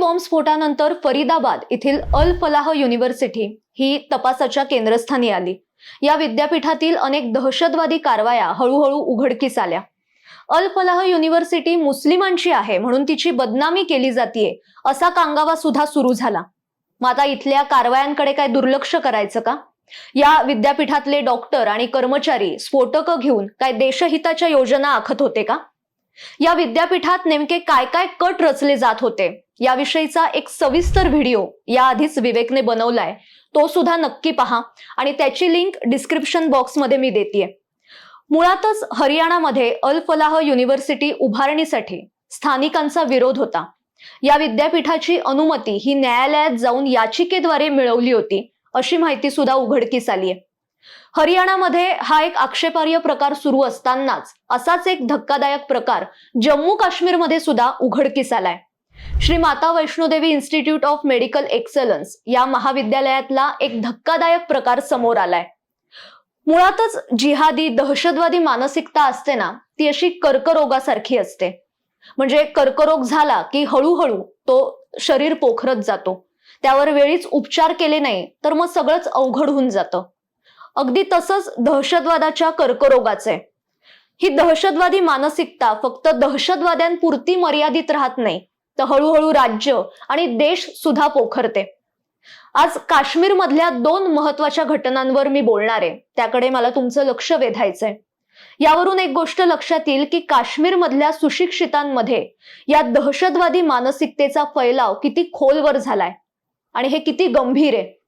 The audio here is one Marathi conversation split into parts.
बॉम्बस्फोटानंतर फरीदाबाद येथील अल फलाह युनिव्हर्सिटी ही तपासाच्या केंद्रस्थानी आली. या विद्यापीठातील अनेक दहशतवादी कारवाया हळूहळू उघडकीस आल्या. अल फलाह युनिव्हर्सिटी मुस्लिमांची आहे म्हणून तिची बदनामी केली जातीये असा कांगावा सुद्धा सुरू झाला. मग आता इथल्या कारवायांकडे काय दुर्लक्ष करायचं का? या विद्यापीठातले डॉक्टर आणि कर्मचारी स्फोटकं घेऊन काय देशहिताच्या योजना आखत होते का? या विद्यापीठात नेमके काय काय कट रचले जात होते? याविषयीचा एक सविस्तर व्हिडिओ याआधीच विवेकने बनवलाय. तो सुद्धा नक्की पहा आणि त्याची लिंक डिस्क्रिप्शन बॉक्समध्ये मी देते मुळातच हरियाणामध्ये अल फलाह युनिव्हर्सिटी उभारणीसाठी स्थानिकांचा विरोध होता. या विद्यापीठाची अनुमती ही न्यायालयात जाऊन याचिकेद्वारे मिळवली होती अशी माहिती सुद्धा उघडकीस आली आहे हरियाणामध्ये हा एक आक्षेपार्ह प्रकार सुरू असतानाच असाच एक धक्कादायक प्रकार जम्मू काश्मीरमध्ये सुद्धा उघडकीस आलाय. Shri Mata Vaishnodevi institute of medical excellence या महाविद्यालयातला एक धक्कादायक प्रकार समोर आलाय. मुळातच जिहादी दहशतवादी मानसिकता असते ना ती अशी कर्करोगासारखी असते. म्हणजे कर्करोग झाला की हळूहळू तो शरीर पोखरत जातो. त्यावर वेळीच उपचार केले नाही तर मग सगळंच अवघड होऊन जातं. अगदी तसंच दहशतवादाच्या कर्करोगाचे. ही दहशतवादी मानसिकता फक्त दहशतवाद्यांपुरती मर्यादित राहत नाही तर हळूहळू राज्य आणि देश सुद्धा पोखरते. आज काश्मीर मधल्या दोन महत्त्वाच्या घटनांवर मी बोलणार आहे. त्याकडे मला तुमचं लक्ष वेधायचंय. यावरून एक गोष्ट लक्षात येईल की काश्मीर मधल्या सुशिक्षितांमध्ये या दहशतवादी मानसिकतेचा फैलाव किती खोलवर झालाय आणि हे किती गंभीर आहे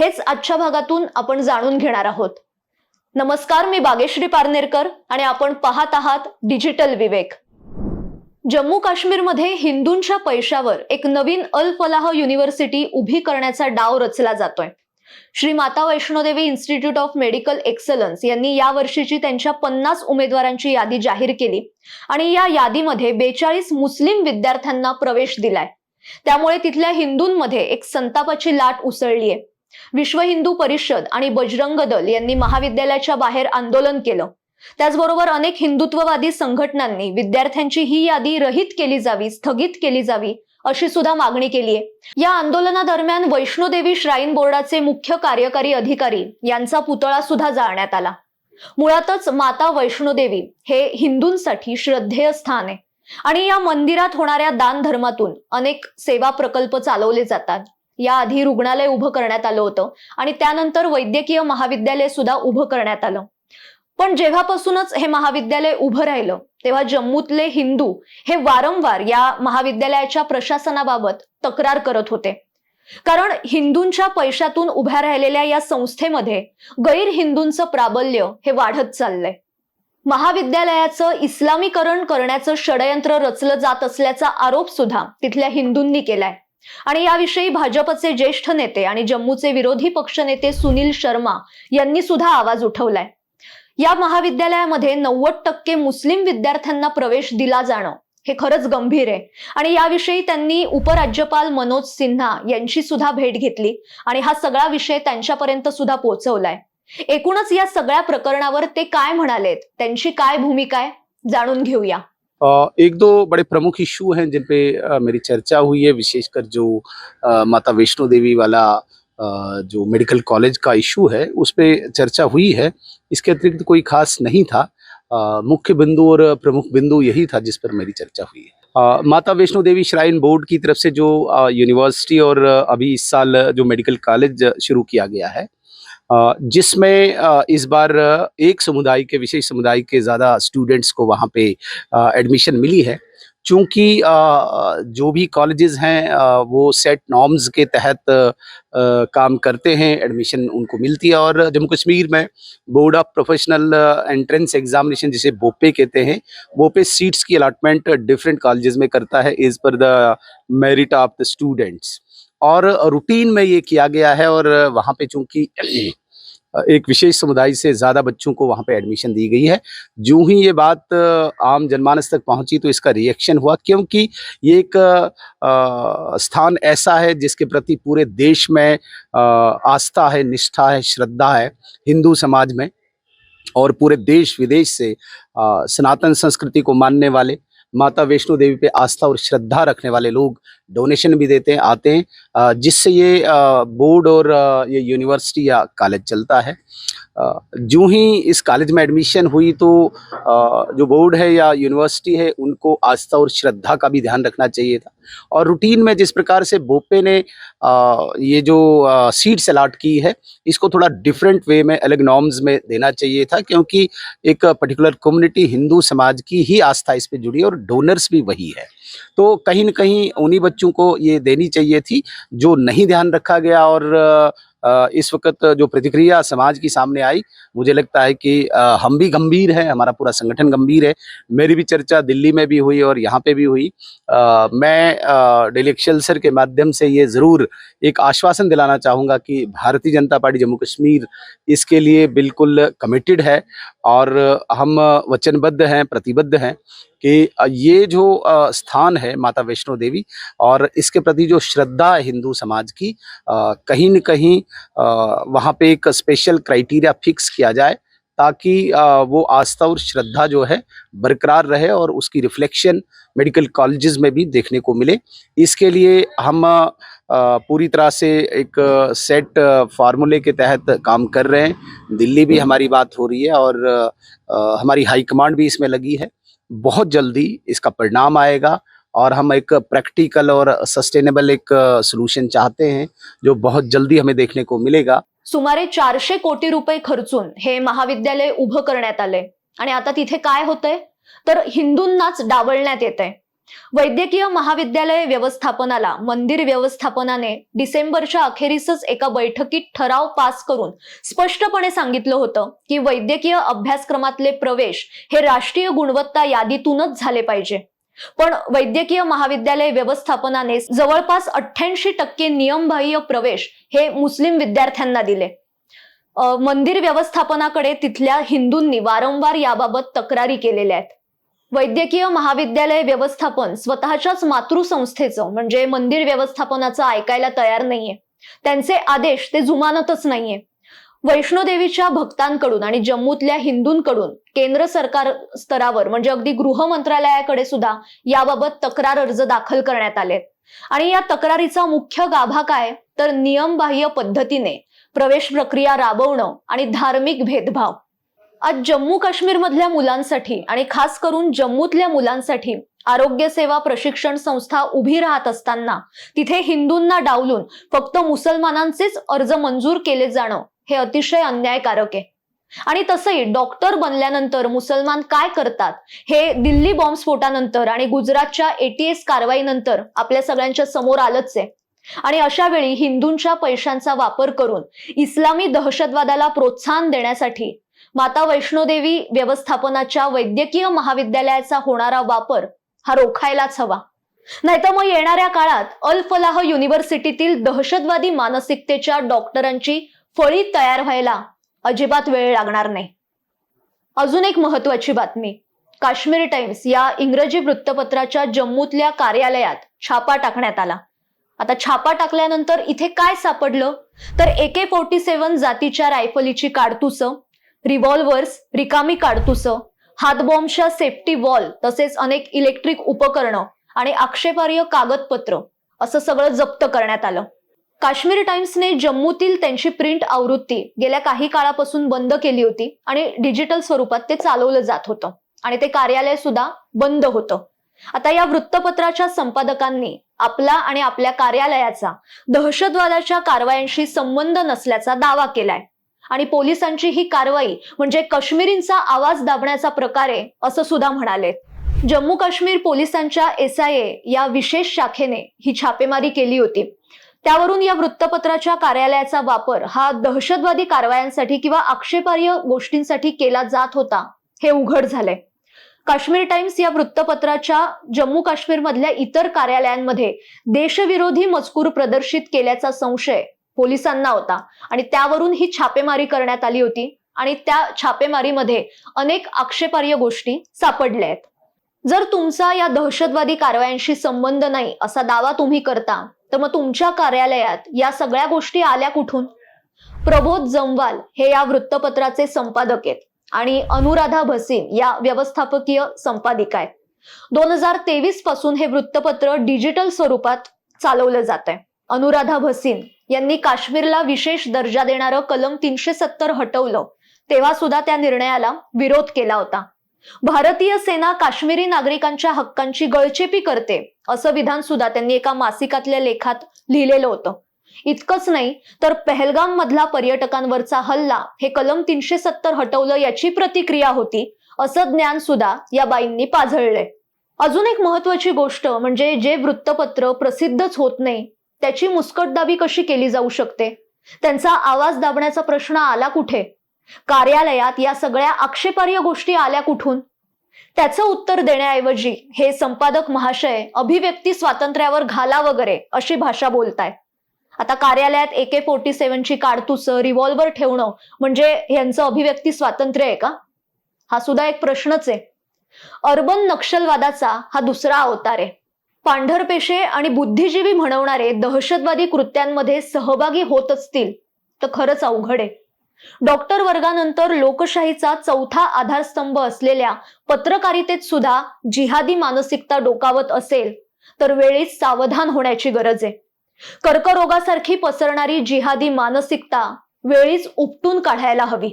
हेच आजच्या भागातून आपण जाणून घेणार आहोत. नमस्कार मी बागेश्री पारनेरकर आणि आपण पाहत आहात डिजिटल विवेक. जम्मू काश्मीरमध्ये हिंदूंच्या पैशावर एक नवीन अल फलाह युनिव्हर्सिटी उभी करण्याचा डाव रचला जातोय. Shri Mata Vaishnodevi institute of medical excellence यांनी या वर्षीची त्यांच्या पन्नास उमेदवारांची यादी जाहीर केली आणि या यादीमध्ये बेचाळीस मुस्लिम विद्यार्थ्यांना प्रवेश दिलाय. त्यामुळे तिथल्या हिंदूंमध्ये एक संतापाची लाट उसळली आहे विश्व हिंदू परिषद आणि बजरंग दल यांनी महाविद्यालयाच्या बाहेर आंदोलन केलं. त्याचबरोबर अनेक हिंदुत्ववादी संघटनांनी विद्यार्थ्यांची ही यादी रहित केली जावी स्थगित केली जावी अशी सुद्धा मागणी केली आहे. या आंदोलनादरम्यान वैष्णोदेवी श्राईन बोर्डाचे मुख्य कार्यकारी अधिकारी यांचा पुतळा सुद्धा जाळण्यात आला. मुळातच माता वैष्णोदेवी हे हिंदूंसाठी श्रद्धेय स्थान आहे. आणि या मंदिरात होणाऱ्या दान धर्मातून अनेक सेवा प्रकल्प चालवले जातात. याआधी रुग्णालय उभं करण्यात आलं होतं आणि त्यानंतर वैद्यकीय महाविद्यालय सुद्धा उभं करण्यात आलं. पण जेव्हापासूनच हे महाविद्यालय उभं राहिलं तेव्हा जम्मूतले हिंदू हे वारंवार या महाविद्यालयाच्या प्रशासनाबाबत तक्रार करत होते. कारण हिंदूंच्या पैशातून उभ्या राहिलेल्या या संस्थेमध्ये गैर हिंदूंचं प्राबल्य हे वाढत चाललंय. महाविद्यालयाचं इस्लामीकरण करण्याचं षडयंत्र रचलं जात असल्याचा आरोप सुद्धा तिथल्या हिंदूंनी केलाय. आणि याविषयी भाजपचे ज्येष्ठ नेते आणि जम्मूचे विरोधी पक्षनेते सुनील शर्मा यांनी सुद्धा आवाज उठवलाय. या महाविद्यालयामध्ये नव्वद टक्के मुस्लिम विद्यार्थ्यांना प्रवेश दिला जाणं हे खरंच गंभीर आहे. आणि याविषयी त्यांनी उपराज्यपाल मनोज सिन्हा यांची सुद्धा भेट घेतली आणि हा सगळा विषय त्यांच्यापर्यंत सुद्धा पोहोचवलाय. एकूणच या सगळ्या प्रकरणावर ते काय म्हणालेत? त्यांची काय भूमिका आहे? जाणून घेऊया. एक दो बड़े प्रमुख इशू हैं जिन पे मेरी चर्चा हुई है विशेषकर जो माता वैष्णो देवी वाला जो मेडिकल कॉलेज का इशू है उस पर चर्चा हुई है। इसके अतिरिक्त कोई खास नहीं था। मुख्य बिंदु और प्रमुख बिंदु यही था जिस पर मेरी चर्चा हुई है। अ, माता वैष्णो देवी श्राइन बोर्ड की तरफ़ से जो यूनिवर्सिटी और अभी इस साल जो मेडिकल कॉलेज शुरू किया गया है जिसमें इस बार एक समुदाय के विशेष समुदाय के ज़्यादा स्टूडेंट्स को वहाँ पे एडमिशन मिली है। चूँकि जो भी कॉलेजेस हैं वो सेट नॉर्म्स के तहत काम करते हैं एडमिशन उनको मिलती है और जम्मू कश्मीर में board of professional entrance examination जिसे बोपे कहते हैं बोपे सीट्स की अलाटमेंट डिफरेंट कॉलेजेस में करता है is per the merit of the students और रूटीन में ये किया गया है और वहाँ पे चूँकि एक विशेष समुदाय से ज़्यादा बच्चों को वहाँ पे एडमिशन दी गई है। जो ही ये बात आम जनमानस तक पहुँची तो इसका रिएक्शन हुआ, क्योंकि ये एक स्थान ऐसा है जिसके प्रति पूरे देश में आस्था है, निष्ठा है, श्रद्धा है हिंदू समाज में और पूरे देश विदेश से सनातन संस्कृति को मानने वाले माता वैष्णो देवी पे आस्था और श्रद्धा रखने वाले लोग डोनेशन भी देते हैं आते हैं। जिससे ये बोर्ड और ये यूनिवर्सिटी या कॉलेज चलता है। जो ही इस कॉलेज में एडमिशन हुई तो जो बोर्ड है या यूनिवर्सिटी है, उनको आस्था और श्रद्धा का भी ध्यान रखना चाहिए था। और रूटीन में जिस प्रकार से बोपे ने ये जो सीट्स अलाट की है, इसको थोड़ा डिफरेंट वे में, अलग नॉर्म्स में देना चाहिए था, क्योंकि एक पर्टिकुलर कम्युनिटी हिंदू समाज की ही आस्था इस पर जुड़ी और डोनर्स भी वही है। तो कहीं ना कहीं उन्हीं बच्चों को ये देनी चाहिए थी, जो नहीं ध्यान रखा गया और इस वक्त जो प्रतिक्रिया समाज की सामने आई, मुझे लगता है कि हम भी गंभीर हैं, हमारा पूरा संगठन गंभीर है। मेरी भी चर्चा दिल्ली में भी हुई और यहाँ पे भी हुई। मैं डेली एक्सेलसर के माध्यम से ये ज़रूर एक आश्वासन दिलाना चाहूँगा कि भारतीय जनता पार्टी जम्मू कश्मीर इसके लिए बिल्कुल कमिटेड है और हम वचनबद्ध हैं, प्रतिबद्ध हैं। कि ये जो स्थान है माता वैष्णो देवी और इसके प्रति जो श्रद्धा है हिंदू समाज की कहीं न कहीं वहाँ पे एक स्पेशल क्राइटेरिया फिक्स किया जाए ताकि वो आस्था और श्रद्धा जो है बरकरार रहे और उसकी रिफ्लेक्शन मेडिकल कॉलेजेस में भी देखने को मिले। इसके लिए हम पूरी तरह से एक सेट फार्मूले के तहत काम कर रहे हैं। दिल्ली भी हमारी बात हो रही है और हमारी हाई कमांड भी इसमें लगी है। बहुत जल्दी इसका परिणाम आएगा और हम एक प्रैक्टिकल और सस्टेनेबल एक सोल्यूशन चाहते हैं जो बहुत जल्दी हमें देखने को मिलेगा। सुमारे चारशे कोटी रुपये खर्चून हे महाविद्यालय उभं करण्यात आलंय. आणि आता तिथे काय होतंय? तर हिंदूंनाच डावलण्यात येत आहे वैद्यकीय महाविद्यालय व्यवस्थापनाला मंदिर व्यवस्थापनाने डिसेंबरच्या अखेरीसच एका बैठकीत ठराव पास करून स्पष्टपणे सांगितलं होतं की वैद्यकीय अभ्यासक्रमातले प्रवेश हे राष्ट्रीय गुणवत्ता यादीतूनच झाले पाहिजे. पण वैद्यकीय महाविद्यालय व्यवस्थापनाने जवळपास अठ्ठ्याऐंशी टक्के नियमबाह्य प्रवेश हे मुस्लिम विद्यार्थ्यांना दिले. मंदिर व्यवस्थापनाकडे तिथल्या हिंदूंनी वारंवार याबाबत तक्रारी केलेल्या आहेत. वैद्यकीय महाविद्यालय व्यवस्थापन स्वतःच्याच मातृसंस्थेचं म्हणजे मंदिर व्यवस्थापनाचं ऐकायला तयार नाहीये. त्यांचे आदेश ते जुमानतच नाहीये. वैष्णोदेवीच्या भक्तांकडून आणि जम्मूतल्या हिंदूंकडून केंद्र सरकार स्तरावर म्हणजे अगदी गृह मंत्रालयाकडे सुद्धा याबाबत तक्रार अर्ज दाखल करण्यात आले. आणि या तक्रारीचा मुख्य गाभा काय? तर नियमबाह्य पद्धतीने प्रवेश प्रक्रिया राबवणं आणि धार्मिक भेदभाव. आज जम्मू काश्मीर मधल्या मुलांसाठी आणि खास करून जम्मूतल्या मुलांसाठी आरोग्य सेवा प्रशिक्षण संस्था उभी राहत असताना तिथे हिंदूंना डावलून फक्त मुसलमानांचेच अर्ज मंजूर केले जाणं हे अतिशय अन्यायकारक आहे. आणि तसंही डॉक्टर बनल्यानंतर मुसलमान काय करतात हे दिल्ली बॉम्बस्फोटानंतर आणि गुजरातच्या एटीएस कारवाईनंतर आपल्या सगळ्यांच्या समोर आलंच आहे. आणि अशा वेळी हिंदूंच्या पैशांचा वापर करून इस्लामी दहशतवादाला प्रोत्साहन देण्यासाठी माता वैष्णोदेवी व्यवस्थापनाच्या वैद्यकीय महाविद्यालयाचा होणारा वापर हा रोखायलाच हवा. नाहीतर मग येणाऱ्या काळात अल फलाह युनिव्हर्सिटीतील दहशतवादी मानसिकतेच्या डॉक्टरांची फळी तयार व्हायला अजिबात वेळ लागणार नाही. अजून एक महत्वाची बातमी. काश्मीर टाइम्स या इंग्रजी वृत्तपत्राच्या जम्मूतल्या कार्यालयात छापा टाकण्यात आला. आता छापा टाकल्यानंतर इथे काय सापडलं? तर एके फोर्टी सेव्हन जातीच्या रायफलीची काडतुसं रिव्हॉल्वर्स रिकामी काढतुसं हातबॉम्बच्या सेफ्टी वॉल तसेच अनेक इलेक्ट्रिक उपकरणं आणि आक्षेपार्ह कागदपत्र असं सगळं जप्त करण्यात आलं. काश्मीर टाइम्सने जम्मूतील त्यांची प्रिंट आवृत्ती गेल्या काही काळापासून बंद केली होती आणि डिजिटल स्वरूपात ते चालवलं जात होतं आणि ते कार्यालय सुद्धा बंद होतं. आता या वृत्तपत्राच्या संपादकांनी आपला आणि आपल्या कार्यालयाचा दहशतवादाच्या कारवायांशी संबंध नसल्याचा दावा केलाय. आणि पोलिसांची ही कारवाई म्हणजे काश्मीरींचा आवाज दाबण्याचा प्रकार आहे असं सुद्धा म्हणाले. जम्मू काश्मीर पोलिसांच्या एस आय ए या विशेष शाखेने ही छापेमारी केली होती. त्यावरून या वृत्तपत्राच्या कार्यालयाचा वापर हा दहशतवादी कारवायांसाठी किंवा आक्षेपार्ह गोष्टींसाठी केला जात होता हे उघड झालंय. काश्मीर टाइम्स या वृत्तपत्राच्या जम्मू काश्मीर मधल्या इतर कार्यालयांमध्ये देशविरोधी मजकूर प्रदर्शित केल्याचा संशय पोलिसांना होता. आणि त्यावरून ही छापेमारी करण्यात आली होती आणि त्या छापेमारीमध्ये अनेक आक्षेपार्ह गोष्टी सापडल्या आहेत. जर तुमचा या दहशतवादी कारवायांशी संबंध नाही असा दावा तुम्ही करता तर मग तुमच्या कार्यालयात या सगळ्या गोष्टी आल्या कुठून? प्रबोध जमवाल हे या वृत्तपत्राचे संपादक आहेत आणि अनुराधा भसीन या व्यवस्थापकीय संपादिका आहेत. दोन हजार तेवीसपासून हे वृत्तपत्र डिजिटल स्वरूपात चालवलं जात आहे अनुराधा भसीन यांनी काश्मीरला विशेष दर्जा देणारं कलम तीनशे सत्तर हटवलं. तेव्हा सुद्धा त्या निर्णयाला विरोध केला होता. भारतीय सेना काश्मीरी नागरिकांच्या हक्कांची गळचेपी करते असं विधान सुद्धा त्यांनी एका मासिकातल्या लेखात लिहिलेलं होतं. इतकंच नाही तर पहलगाम मधला पर्यटकांवरचा हल्ला हे कलम तीनशे सत्तर हटवलं याची प्रतिक्रिया होती असं ज्ञान सुद्धा या बाईंनी पाझळलंय. अजून एक महत्वाची गोष्ट म्हणजे जे वृत्तपत्र प्रसिद्धच होत नाही त्याची मुस्कटदाबी कशी केली जाऊ शकते? त्यांचा आवाज दाबण्याचा प्रश्न आला कुठे? कार्यालयात या सगळ्या आक्षेपार्ह गोष्टी आल्या कुठून? त्याचं उत्तर देण्याऐवजी हे संपादक महाशय अभिव्यक्ती स्वातंत्र्यावर घाला वगैरे अशी भाषा बोलताय. आता कार्यालयात ए के फोर्टी सेव्हनची काडतुसं रिव्हॉल्वर ठेवणं म्हणजे यांचं अभिव्यक्ती स्वातंत्र्य आहे का? हा सुद्धा एक प्रश्नच आहे. अर्बन नक्षलवादाचा हा दुसरा अवतार आहे. पांढरपेशे आणि बुद्धिजीवी म्हणवणारे दहशतवादी कृत्यांमध्ये सहभागी होत असतील तर खरंच अवघड आहे. डॉक्टर वर्गानंतर लोकशाहीचा चौथा आधारस्तंभ असलेल्या पत्रकारितेत सुद्धा जिहादी मानसिकता डोकावत असेल तर वेळीच सावधान होण्याची गरज आहे. कर्करोगासारखी पसरणारी जिहादी मानसिकता वेळीच उपटून काढायला हवी.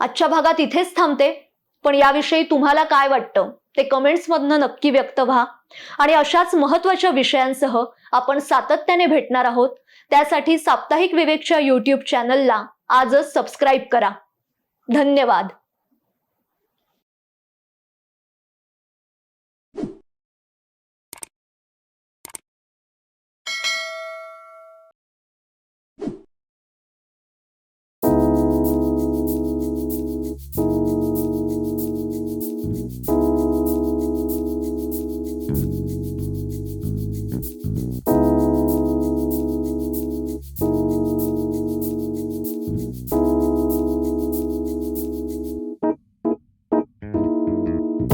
आजच्या भागात इथेच थांबते पण याविषयी तुम्हाला काय वाटतं? ते कमेंट्समधनं नक्की व्यक्त व्हा. आणि अशाच महत्त्वाच्या विषयांसह आपण सातत्याने भेटणार आहोत. त्यासाठी साप्ताहिक विवेकच्या यूट्यूब चॅनलला आजच सबस्क्राईब करा. धन्यवाद.